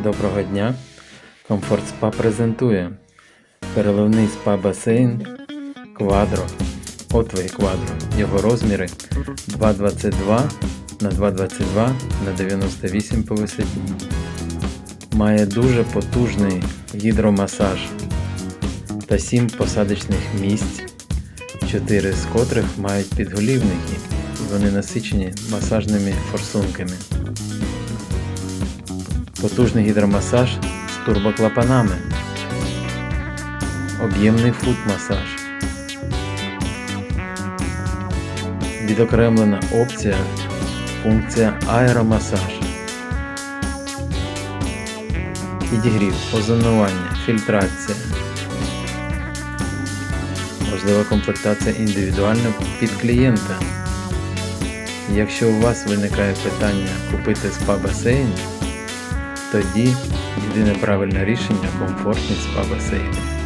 Доброго дня! Комфорт Спа презентує переливний спа-басейн Quadro. Отвей Quadro. Його розміри 2,22 на 2,22 на 98 по висоті. Має дуже потужний гідромасаж та 7 посадочних місць, 4 з котрих мають підголівники. і Вони насичені масажними форсунками. Потужний гідромасаж з турбоклапанами. Об'ємний фут-масаж. Відокремлена опція функція аеромасаж. Підігрів, озонування, фільтрація. Можлива комплектація індивідуально під клієнта. Якщо у вас виникає питання купити спа-басейн, тоді єдине правильне рішення комфортний спа-басейн.